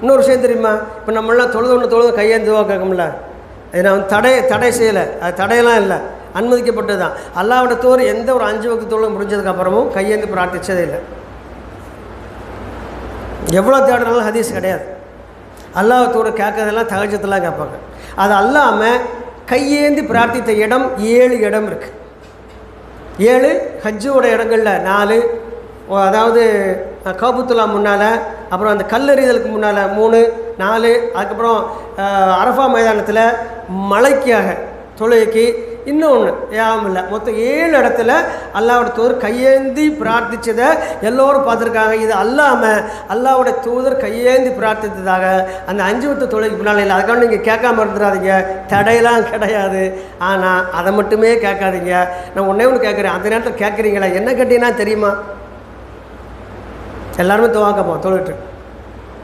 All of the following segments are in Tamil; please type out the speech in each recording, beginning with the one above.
இன்னொரு விஷயம் தெரியுமா? இப்போ நம்மளாம் தொழுது ஒன்று தொழுது கையேந்துவா கேட்கும்ல? அது நான் வந்து தடை தடை செய்யலை. அது தடையெல்லாம் இல்லை. அனுமதிக்கப்பட்டது தான் அல்லாவோட தோறு எந்த ஒரு அஞ்சு வகுப்பு தொழில் முடிஞ்சதுக்கு அப்புறமும் கையேந்து பிரார்த்திச்சதே இல்லை. எவ்வளோ தேடுனாலும் ஹதீஸ் கிடையாது. அல்லாஹத்தோடு கேட்கறதெல்லாம் தகஜத்தெல்லாம் கேட்பாங்க. அது அல்லாமல் கையேந்தி பிரார்த்தித்த இடம் ஏழு இடம் இருக்குது ஏழு ஹஜ்ஜோட இடங்களில் நாலு அதாவது காபுத்துல்லா முன்னால் அப்புறம் அந்த கல்லெறிதலுக்கு முன்னால் மூணு நாலு அதுக்கப்புறம் அரஃபா மைதானத்தில் மலைக்காக தொழுகைக்கு இன்னொன்று யாவும் இல்லை. மொத்தம் ஏழு இடத்துல அல்லாவோட தூதர் கையேந்தி பிரார்த்திச்சதை எல்லோரும் பார்த்துருக்காங்க. இது அல்லாமல் அல்லாவோட தூதர் கையேந்தி பிரார்த்தித்ததாக அந்த அஞ்சு வத்து தொழுகைக்கு முன்னால் இல்லை. அதுக்காக நீங்கள் கேட்காம இருந்துடாதீங்க தடையெல்லாம் கிடையாது. ஆனால் அதை மட்டுமே கேட்காதீங்க. நான் ஒன்றே ஒன்று கேட்குறேன். அந்த நேரத்தில் கேட்குறீங்களா? என்ன கேட்டீங்கன்னா தெரியுமா? எல்லாருமே துவா கேட்போம் தொழுட்டு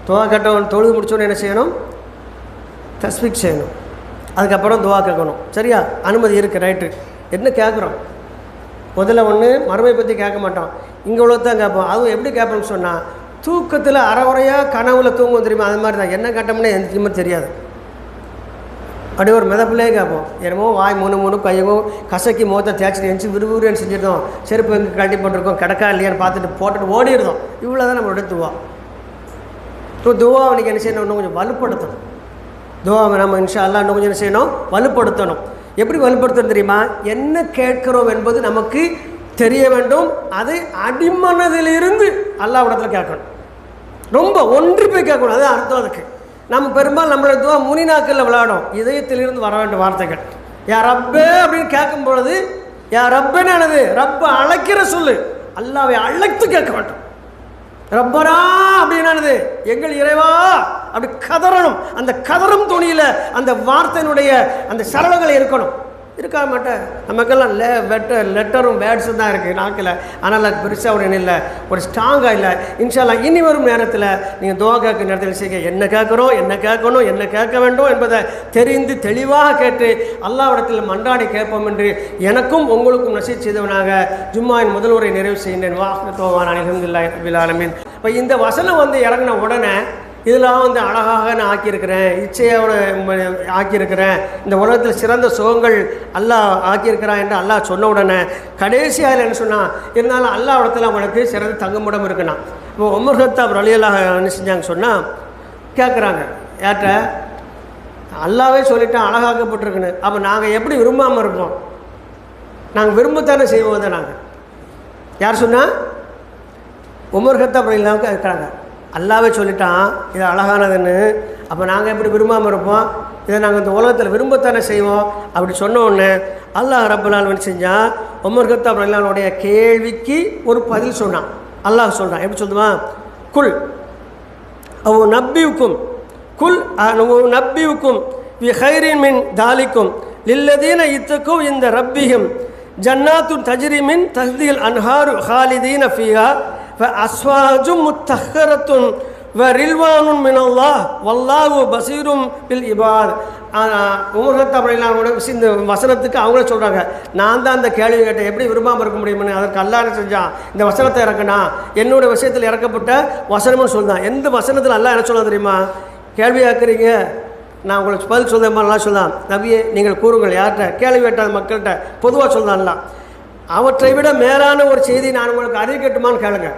துவா கட்டவன் தொழுது முடிச்சோன்னு என்ன செய்யணும்? தஸ்பீக் செய்யணும். அதுக்கப்புறம் துவா கேட்கணும். சரியா? அனுமதி இருக்குது ரைட்டு. என்ன கேட்குறோம்? முதல்ல ஒன்று மறுமை பற்றி கேட்க மாட்டோம். இங்கே தான் கேட்போம். அதுவும் எப்படி கேட்போம்னு சொன்னால் தூக்கத்தில் அறகுறையாக கனவுல தூங்கும் தெரியுமா? அது மாதிரி தான் என்ன கேட்டோம்னே எந்த தெரியாது. அப்படியே ஒரு மிதப்பிலே கேட்போம். என்னமோ வாய் மூணு மூணு கையவும் கசக்கி மோத்த தேய்ச்சிட்டு எழுச்சி விறுவிறுன்னு செஞ்சிருந்தோம். செருப்பு எங்கே கழட்டி போட்டிருக்கோம். கிடக்கா இல்லையான்னு பார்த்துட்டு போட்டுட்டு ஓடிடுதோம் இவ்வளோ தான் நம்மளோட துவா. ஸோ துவா அவனுக்கு என்ன செய்யணும்? இன்னும் கொஞ்சம் வலுப்படுத்தணும். துவாவை நம்ம இன்ஷா அல்லாஹ் இன்னும் கொஞ்சம் என்ன செய்யணும்? வலுப்படுத்தணும். எப்படி வலுப்படுத்தணும் தெரியுமா? என்ன கேட்கிறோம் என்பது நமக்கு தெரிய வேண்டும். அது அடிமனதிலிருந்து அல்லாவிடத்தில் கேட்கணும். ரொம்ப ஒன்று போய் கேட்கணும். அது அர்த்தம் அதுக்கு. நம்ம பெரும்பாலும் நம்மளோட துவா முனிநாக்கில் விளையாடும். இதயத்திலிருந்து வர வேண்டிய வார்த்தைகள். யா ரப்பே அப்படின்னு கேட்கும் பொழுது யா ரப்பேன்னு என்னது ரப்ப அழைக்கிற சொல்லு. அல்லாவை அழைத்து கேட்க வேண்டும். ரப்பரா அப்படின்னானது எங்கள் இறைவா அப்படி கதறணும். அந்த கதறும் துணியில் அந்த வார்த்தையினுடைய அந்த சரளங்கள் இருக்கணும். இருக்கா மாட்டேன் நமக்கெல்லாம் லே வெட்டர் லெட்டரும் வேர்ட்ஸும் தான் இருக்குது நாக்கில். ஆனால் அது பெருசாக ஒரு இல்லை. ஒரு ஸ்ட்ராங்காக இல்லை. இன்ஷால்லா இனி வரும் நேரத்தில் நீங்கள் துவா கேட்க நேரத்தில் செய்ய என்ன கேட்குறோம் என்ன கேட்கணும் என்ன கேட்க வேண்டும் என்பதை தெரிந்து தெளிவாக கேட்டு அல்லாவிடத்தில் மன்றாடி கேட்போம் என்று எனக்கும் உங்களுக்கும் நசீத் செய்தவனாக ஜும்மாவின் முதல் உரை நிறைவு செய்கின்றேன். வாஹ்னத்தோவான் அலமதுல்லாஹி ரபில் இப்போ இந்த வசனம் வந்து இறங்கின உடனே இதெல்லாம் வந்து அழகாக நான் ஆக்கியிருக்கிறேன் இச்சையோட ம- ஆக்கியிருக்கிறேன். இந்த உலகத்தில் சிறந்த சுகங்கள் அல்லாஹ் ஆக்கியிருக்கிறான் என்று அல்லாஹ் சொன்ன உடனே கடைசியாக என்ன சொன்னால் இருந்தாலும் அல்லாஹ் இடத்துல அவனுக்கு சிறந்த தங்குமிடம் இருக்குண்ணா இப்போ உமர் ஹத்தாப் ரலியல்லாஹ் என்ன செஞ்சாங்க சொன்னால் கேட்குறாங்க யார்கிட்ட அல்லாவே சொல்லிட்டான் அழகாக்கப்பட்டிருக்குன்னு. அப்போ நாங்கள் எப்படி விரும்பாமல் இருப்போம் நாங்கள் விரும்பத்தானே செய்வோம் தான் நாங்கள் யார் சொன்னால் உமர் ஹத்தாப் ரலியல்லாஹ் இருக்கிறாங்க அல்லாவே சொல்லிட்டான் இது அழகானதுன்னு. அப்போ நாங்கள் எப்படி விரும்பாமல் இருப்போம்? இதை நாங்கள் இந்த உலகத்தில் விரும்பத்தானே செய்வோம்? அப்படி சொன்ன உடனே அல்லாஹ் ரப்பலால் செஞ்சான் உமர் ஹத்தாப் ரலியல்லாஹுடைய கேள்விக்கு ஒரு பதில் சொன்னான். அல்லாஹ் சொல்கிறான் எப்படி சொல்லுவான் குல் அவ நப்பிவுக்கும் குல் நப்பிவுக்கும் வி ஹைரின் மின் தாலிக்கும் லில்லதீன இத்துக்கும் இந்த ரப்பியும் ஜன்னாத்து தஜ்ரிமின் தஹ்தீல் அன்ஹாரு ஹாலிதீன ஃபியா அஸ்வாஜும் முத்தஹரத்துன் வ ரில்வானும் மினல்லாஹ் வல்லாஹு பசீரும் பில் இபார் உமர்ஹத் அப்படின்னா இந்த வசனத்துக்கு அவங்களே சொல்கிறாங்க நான் தான் அந்த கேள்வி கேட்டேன். எப்படி விரும்பாமல் இருக்க முடியும்னு? அதற்கு அல்லாஹ் செஞ்சான் இந்த வசனத்தை இறக்குனா என்னோட விஷயத்தில் இறக்கப்பட்ட வசனம்னு சொல்லுதான் எந்த வசனத்தில் அல்லாஹ் என்ன சொல்ல தெரியுமா? கேள்வி கேட்குறீங்க. நான் உங்களுக்கு பதில் சொல்ல மாதிரிலாம் சொல்லலாம் நபியே நீங்கள் கூறுங்கள். யார்கிட்ட? கேள்வி கேட்டாத மக்கள்கிட்ட பொதுவாக சொல்லலாம்லாம் அவற்றை விட மேலான ஒரு செய்தி நான் உங்களுக்கு அறிவிக்கட்டுமான்னு கேளுங்க.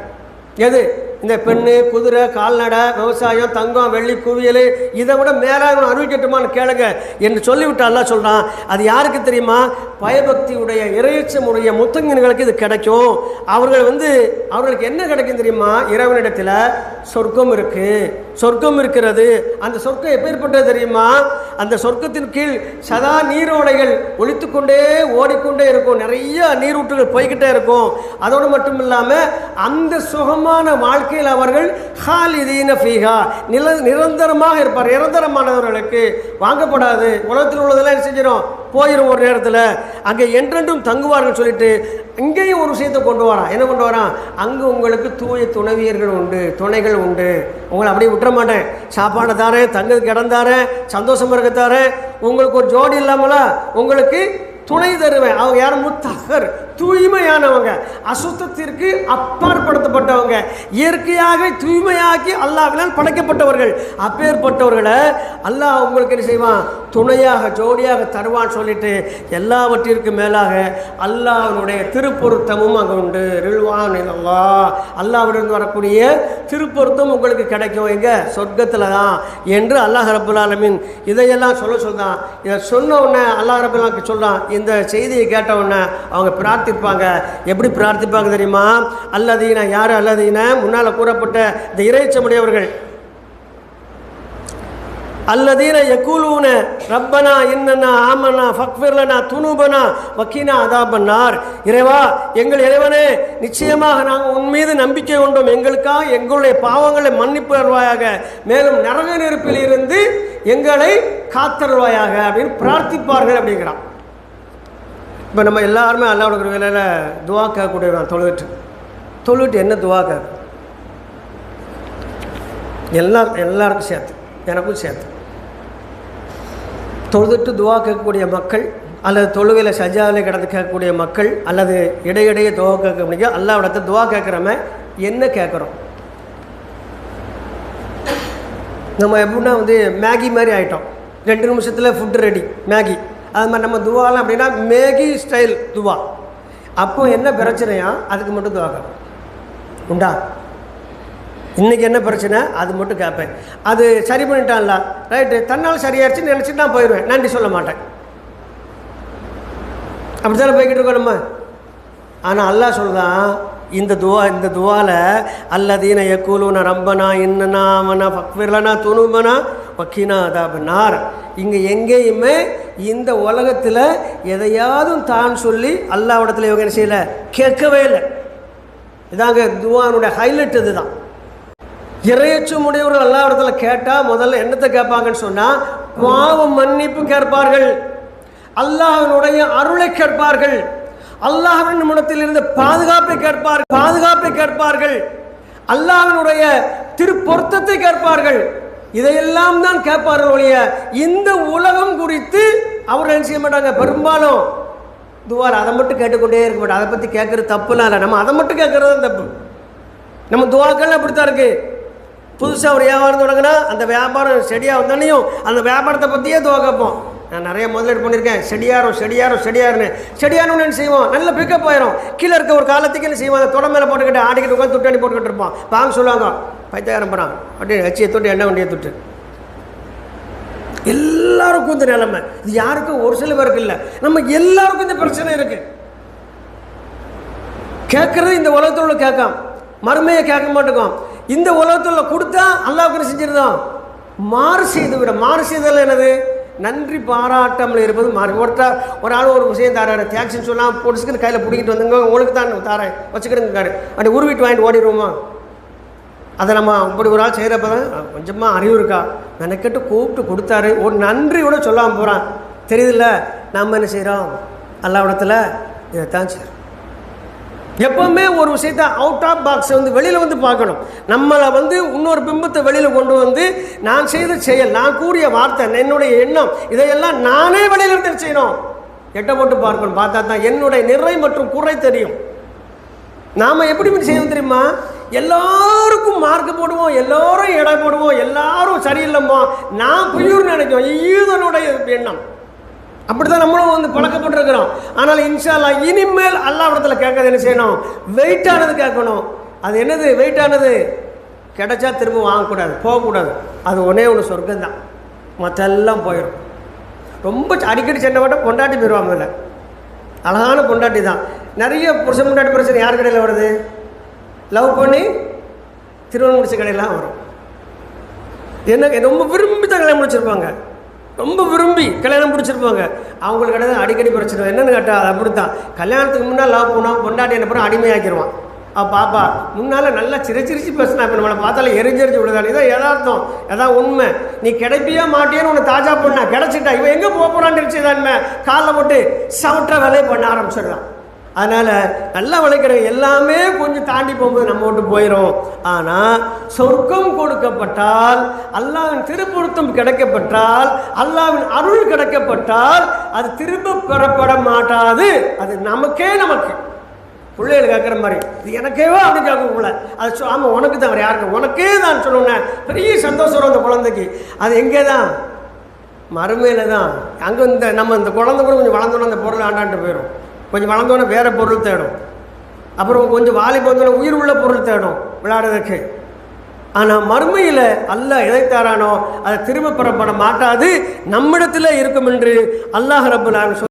எது? இந்த பெண்ணு குதிரை கால்நடை விவசாயம் தங்கம் வெள்ளி குவியல் இதை விட மேலாக அறிவிக்கட்டுமான்னு கேளுங்க. என்று சொல்லிவிட்டு அல்லா சொல்கிறான் அது யாருக்கு தெரியுமா? பயபக்தியுடைய இறையச்சமுடைய முத்தங்கின்களுக்கு இது கிடைக்கும். அவர்கள் வந்து அவர்களுக்கு என்ன கிடைக்கும் தெரியுமா? இறைவனிடத்தில் சொர்க்கம் இருக்குது சொர்க்கம் இருக்கிறது. அந்த சொர்க்கம் எப்பேற்பட்டது தெரியுமா? அந்த சொர்க்கத்தின் கீழ் சதா நீரோடைகள் ஒழித்துக்கொண்டே ஓடிக்கொண்டே இருக்கும். நிறைய நீரூற்றுகள் போய்கிட்டே இருக்கும். அதோடு மட்டும் இல்லாமல் அந்த சுகமான வாழ்க்கையில் அவர்கள் ஹாலிதீன ஃபீஹா நில நிரந்தரமாக இருப்பார் நிரந்தரமானவர்களுக்கு வாங்கப்படாது. உலகத்தில் உள்ளதெல்லாம் என்ன செஞ்சிடும் போயிடும் ஒரு நேரத்தில். அங்கே என்றென்றும் தங்குவார்கள் சொல்லிட்டு இங்கேயும் ஒரு விஷயத்தை கொண்டு வரான் என்ன கொண்டு வரான் அங்கே உங்களுக்கு தூய துணைவியர்கள் உண்டு துணைகள் உண்டு. உங்களை அப்படியே விட்டுற மாட்டேன். சாப்பாடு தாரேன் தங்குறதுக்கு இடம் தாரேன் சந்தோஷமாக இருக்க தாரேன். உங்களுக்கு ஒரு ஜோடி இல்லாமலா? உங்களுக்கு துணை தருவேன். அவங்க யாரும் முத்தகர். தூய்மையானவங்க. அசுத்தத்திற்கு அப்பாற்படுத்தப்பட்டவங்க. இயற்கையாக தூய்மையாக்கி அல்லாஹ்வினால் படைக்கப்பட்டவர்கள். அப்பேற்பட்டவர்களை அல்லாஹ் உங்களுக்கு என்ன செய்வான்? துணையாக ஜோடியாக தருவான்னு சொல்லிட்டு எல்லாவற்றிற்கும் மேலாக அல்லாஹனுடைய திருப்பொருத்தமும் அங்கே உண்டு. ரிழ்வான் அல்லா அல்லாவிலிருந்து வரக்கூடிய திருப்பொருத்தம் உங்களுக்கு கிடைக்கும். எங்க? சொர்க்கத்தில் தான் என்று அல்லாஹ் ரபுல் ஆலமீன் இதையெல்லாம் சொல்ல சொல்கிறான் இதை சொன்ன உடனே அல்லாஹ் ரபுல்லாக்கு சொல்கிறான் இந்த செய்தியை கேட்ட உடனே அவங்க பிரார்த்திப்பாங்க. எப்படி பிரார்த்திப்பாங்க தெரியுமா? அல்லதீன யார் அல்லதீன? முன்னால் கூறப்பட்ட இந்த இறைச்சமுடையவர்கள் அல்லதீன யக்கூலூன ரப்பனா இன்னனா ஆமனா ஃபக்ஃபிர்லனா துணுபனா வக்கீனா அதாபன்னார். இறைவா எங்கள் இறைவனே நிச்சயமாக நாங்கள் உன் மீது நம்பிக்கை கொண்டோம் எங்களுக்காக எங்களுடைய பாவங்களை மன்னிப்பு அருள்வாயாக. மேலும் நரக நெருப்பில் இருந்து எங்களை காத்தருவாயாக அப்படின்னு பிரார்த்திப்பார்கள் அப்படிங்கிறான். இப்போ நம்ம எல்லாருமே அல்லா கொடுக்குற வேலையில் துவா கேட்கக்கூடியவன் தொழுவிட்டு தொழுவிட்டு என்ன துவா கேட்கும் எல்லா எல்லாருக்கும் சேர்த்து எனக்கும் சேர்த்து. தொழுதுட்டு துவா கேட்கக்கூடிய மக்கள் அல்லது தொழுகையில் சஜாவில் கிடந்து கேட்கக்கூடிய மக்கள் அல்லது இடையிடையே துவா கேட்க முடியும் அல்லாவிடத்தை துவா கேட்குறம என்ன கேட்குறோம்? நம்ம எப்படின்னா வந்து மேகி மாதிரி ஆகிட்டோம் ரெண்டு நிமிஷத்தில் ஃபுட்டு ரெடி மேகி. அது மாதிரி நம்ம துவாலாம் அப்படின்னா மேகி ஸ்டைல் துவா. அப்போ என்ன பிரச்சனையா? அதுக்கு மட்டும் துவா உண்டா? இன்றைக்கி என்ன பிரச்சனை? அது மட்டும் கேட்பேன். அது சரி பண்ணிட்டான்ல. ரைட்டு தன்னால் சரியாயிருச்சுன்னு நினச்சிட்டு நான் போயிடுவேன். நன்றி சொல்ல மாட்டேன். அப்படி தானே போய்கிட்டு இருக்கோம் நம்ம? ஆனால் அல்லாஹ் சொல்லுதான் இந்த துவா இந்த துவால அல்லதீன யக்கூலூன ரம்பனா இன்னனா அவனா ஃபக்ஃபிர்லனா துணுபனா வக்கீனா அதாபனார் இங்கே எங்கேயுமே இந்த உலகத்தில் எதையாவது தான் சொல்லி அல்லாவிடத்தில் இவங்க என்ன செய்யலை? கேட்கவே இல்லை. இதாங்க துவானுடைய ஹைலைட் இதுதான். இறையச்சம் உடையவர்கள் அல்லாவிடத்தில் கேட்டால் முதல்ல என்னத்தை கேட்பாங்கன்னு சொன்னால் பாவம் மன்னிப்பு கேட்பார்கள். அல்லாஹனுடைய அருளை கேட்பார்கள். அல்லாஹின் இடத்தில் இருந்து பாதுகாப்பை கேட்பார்கள் பாதுகாப்பை கேட்பார்கள். அல்லாஹனுடைய திருப்பொருத்தத்தை கேட்பார்கள். இதையெல்லாம் தான் கேட்பார்கள் ஒழிய இந்த உலகம் குறித்து அவர்கள் என்ன செய்ய மாட்டாங்க? பெரும்பாலும் துவார் அதை மட்டும் கேட்டுக்கொண்டே இருக்க மாட்டோம் அதை பற்றி கேட்குறது தப்புலாம் இல்லை. நம்ம அதை மட்டும் கேட்குறது தான் தப்பு. நம்ம துவாக்கள் அப்படித்தான் இருக்கு? புதுசாக ஒரு வியாபாரம் தொடங்கினா அந்த வியாபாரம் செடியாக வந்தோடனையும் அந்த வியாபாரத்தை பற்றியே துவா கேட்போம். நான் நிறைய முதலீடு பண்ணியிருக்கேன். செடியாரும் செடியாரும் செடியாருன்னு. செடியாருன்னு என்ன செய்வோம்? நல்ல பிக்கப் ஆயிரும். கீழே இருக்க ஒரு காலத்துக்கு என்ன செய்வோம்? அந்த தொட மேலே போட்டுக்கிட்டு ஆடிக்கிட்டு உட்காந்து துட்டாணி போட்டுக்கிட்டு இருப்போம். பாங்க சொல்லுவாங்க. பைத்தியாரம் போகிறான் அப்படின்னு வச்சியை தொட்டு எண்ணெய் வண்டியை தொட்டு. எல்லாருக்கும் இந்த நிலைமை. இது யாருக்கும் ஒரு சில பேருக்கு இல்லை. நம்ம எல்லாருக்கும் இந்த பிரச்சனை இருக்குது கேட்கறது இந்த உலகத்தில் உள்ள கேட்காம். மறுமையை கேட்க மாட்டேங்கும் இந்த உலகத்தில் கொடுத்தா அல்லாவுக்கு செஞ்சிருந்தோம். மாறு செய்து விட மாறு செய்தல் என்னது? நன்றி பாராட்டாமல் இருப்பது மாறி. ஒருத்தர் ஒரு ஆள் ஒரு விஷயம் தராரு. தேக்ஷன் சொன்னால் பொடிச்சுக்கிட்டு கையில் பிடிக்கிட்டு வந்துங்க. உங்களுக்கு தான் தாரேன். வச்சுக்கிடுங்காரு அப்படி உருவிட்டு வாங்கிட்டு ஓடிடுவோமா? அதை நம்ம அப்படி ஒரு ஆள் செய்கிறப்ப தான் கொஞ்சமாக அறிவு இருக்கா? மெனக்கெட்டு கூப்பிட்டு கொடுத்தாரு. ஒரு நன்றியோட சொல்லாமல் போகிறான் தெரியுதுல்ல நம்ம என்ன செய்கிறோம் அல்லாவிடத்தில் இதைத்தான் செய்கிறோம் எப்பவுமே ஒரு விஷயத்த அவுட் ஆஃப் பாக்ஸை வந்து வெளியில் வந்து பார்க்கணும். நம்மளை வந்து இன்னொரு பிம்பத்தை வெளியில் கொண்டு வந்து நான் செய்த செயல் நான் கூறிய வார்த்தை என்னுடைய எண்ணம் இதையெல்லாம் நானே வெளியில் இருந்து செய்யணும்? எட்ட போட்டு பார்க்கணும். பார்த்தா தான் என்னுடைய நிறை மற்றும் குறை தெரியும். நாம் எப்படி செய்யணும் தெரியுமா? எல்லாருக்கும் மார்க் போடுவோம் எல்லாரும் எடை போடுவோம் எல்லாரும் சரியில்லைம்மா. நான் புயூர் நினைக்கும் ஈதனுடைய எண்ணம். அப்படி தான் நம்மளும் வந்து பழக்கப்பட்டிருக்கிறோம். ஆனால் இன்ஷால்லா இனிமேல் அல்லாவிடத்துல கேட்கறது என்ன செய்யணும்? வெயிட்டானது கேட்கணும். அது என்னது? வெயிட்டானது கிடைச்சா திரும்ப வாங்கக்கூடாது போகக்கூடாது. அது ஒன்றே ஒன்று சொர்க்கம் தான் மற்றெல்லாம் போயிடும். ரொம்ப அடிக்கடி சென்ற மட்டும் பொண்டாட்டி போயிடுவாங்க அழகான பொண்டாட்டி தான் நிறைய புருஷன் பொண்டாட்டி பிரச்சனை யார் கடையில் வருது? லவ் பண்ணி திருமணம் முடிச்ச கடையெல்லாம் வரும். என்ன ரொம்ப விரும்பி தான் கல்யாணம் முடிச்சிருப்பாங்க. ரொம்ப விரும்பி கல்யாணம் பிடிச்சிருப்பாங்க அவங்களுக்கு கிடையாது அடிக்கடி பிரச்சனை. என்னென்னு கேட்டால் அது அப்படி தான் கல்யாணத்துக்கு முன்னால் லவ் பண்ணோம் பொண்டாட்டி என்ன பண்ண அடிமையாக்கிடுவான் பாப்பா முன்னால் நல்லா சிரிச்சிரிச்சு பேசினா இப்போ நம்மளை பார்த்தாலும் எரிஞ்செரிஞ்சு விடுதாள் இதான் எதார்த்தம் எதாவது உண்மை. நீ கிடைப்பியா மாட்டேன்னு உன்னை தாஜா பண்ணா கிடச்சிட்டா இவன் எங்கே போக போகிறான்னு இருந்துச்சு காலைல போட்டு சவுட்டாக வேலையை பண்ண ஆரம்பிச்சிடலாம் அதனால் நல்லா வளைக்கிற எல்லாமே கொஞ்சம் தாண்டி போகும்போது நம்ம விட்டு போயிடும் ஆனால் சொர்க்கம் கொடுக்கப்பட்டால் அல்லாவின் திருப்பொருத்தம் கிடைக்கப்பட்டால் அல்லாவின் அருள் கிடைக்கப்பட்டால் அது திரும்ப பெறப்பட மாட்டாது. அது நமக்கே நமக்கு. பிள்ளைகள் கேட்குற மாதிரி இது எனக்கேவோ அப்படி கேட்கக்குள்ள அது சொ ஆமாம் உனக்கு தான் அவர் யாருக்கு? உனக்கே தான் சொல்லணும் பெரிய சந்தோஷம் அந்த குழந்தைக்கு. அது எங்கே தான்? மறுமையில் தான். அங்கே இந்த நம்ம இந்த குழந்தை கூட கொஞ்சம் வளர்ந்தோன்னே அந்த பொருள் ஆண்டாண்டு போயிடும் கொஞ்சம் வளர்ந்தோன்னே வேறு பொருள் தேடும். அப்புறம் கொஞ்சம் வாலி வந்தோடனே உயிர் உள்ள பொருள் தேடும் விளையாடுறதுக்கு. ஆனால் மறுமையில் அல்லாஹ் எதை தரானோ அதை திரும்ப பெறப்பட மாட்டாது. நம்மிடத்தில் இருக்கும் என்று அல்லாஹ் ரபுல்லான்னு